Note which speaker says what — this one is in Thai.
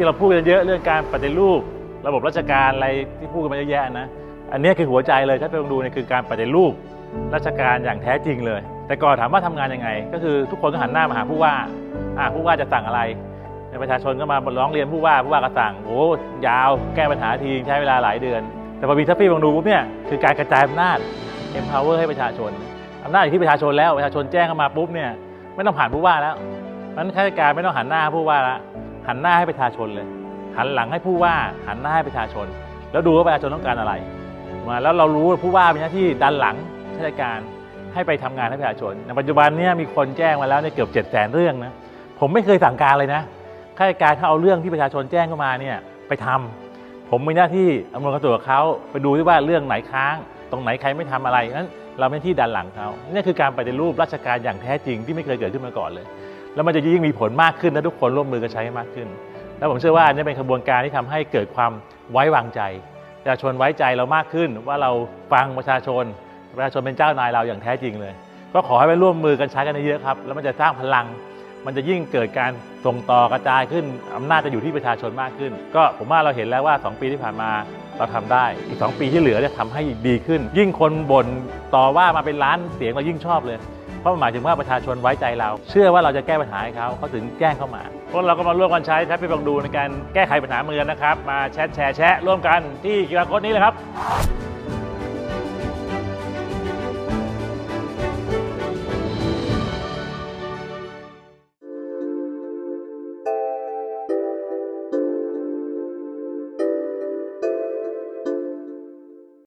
Speaker 1: ที่เราพูดกันเยอะเรื่องการปฏิรูป ระบบราชการอะไรที่พูดกันมาเยอะแยะนะอันนี้คือหัวใจเลยถ้าไปลองดูเนี่ยคือการปฏิรูปราชการอย่างแท้จริงเลย แต่ก่อนถามว่าทำงานยังไง ก็คือทุกคนก็หันหน้ามาหาผู้ว่าอ่าผู้ว่าจะสั่งอะไรประชาชนก็มาร้องเรียนผู้ว่าผู้ว่าก็สั่งโอ้ยาวแก้ปัญหาทีใช้เวลาหลายเดือน แต่พอมีทัฟฟี่ลองดูปุ๊บเนี่ยคือการกระจายอำนาจ empower ให้ประชาชนอำนาจอยู่ที่ประชาชนแล้วประชาชนแจ้งเข้ามาปุ๊บเนี่ยไม่ต้องผ่านผู้ว่าแล้วนั้นข้าราชการไม่ต้องหันหน้าผู้ว่าละ หันหน้าให้ประชาชนเลย หันหลังให้ผู้ว่าหันหน้าให้ประชาชน แล้วดูว่าประชาชนต้องการอะไรมาแล้วเรารู้ว่าผู้ว่ามีหน้าที่ดันหลังข้าราชการให้ไปทำงานให้ประชาชนในปัจจุบันเนี่ยมีคนแจ้งมาแล้วเนี่ยเกือบ7จ็ดแสนเรื่องนะผมไม่เคยสั่งการเลยนะข้าราชการเขาเอาเรื่องที่ประชาชนแจ้งเข้ามาเนี่ยไปทำผมมีหน้าที่อำนวยความสะดวกเขาไปดูที่ว่าเรื่องไหนค้าง ตรงไหนใครไม่ทำอะไรนั้นเราไม่ที่ดันหลังเขานี่คือการปฏิรูปราชการอย่างแท้จริงที่ไม่เคยเกิดขึ้นมาก่อนเลย แล้วมันจะยิ่งมีผลมากขึ้นถ้าทุกคนร่วมมือกันใช้ให้มากขึ้น แล้วผมเชื่อว่านนี้เป็นกระบวนการที่ทำให้เกิดความไว้วางใจประชาชนไว้ใจเรามากขึ้น ว่าเราฟังประชาชน ประชาชนเป็นเจ้านายเราอย่างแท้จริงเลย ก็ขอให้ไปร่วมมือกันใช้กันเยอะๆครับ แล้วมันจะสร้างพลัง มันจะยิ่งเกิดการส่งต่อกระจายขึ้นอำนาจจะอยู่ที่ประชาชนมากขึ้น ก็ผมว่าเราเห็นแล้วว่า 2 ปีที่ผ่านมาเราทำได้ อีก 2 ปีที่เหลือเนี่ยทำให้ดีขึ้น ยิ่งคนบ่นต่อว่ามาเป็นล้านเสียงเรายิ่งชอบเลย เพราะหมายถึงว่าประชาชนไว้ใจเรา เชื่อว่าเราจะแก้ปัญหาให้เขาเขาถึงแจ้งเข้ามาพวกเราก็มาร่วมกันใช้แท็บไปลองดูในการแก้ไขปัญหาเมืองนะครับ มาแชทแชร์แชะร่วมกันที่กิจกรรมนี้เลยครับ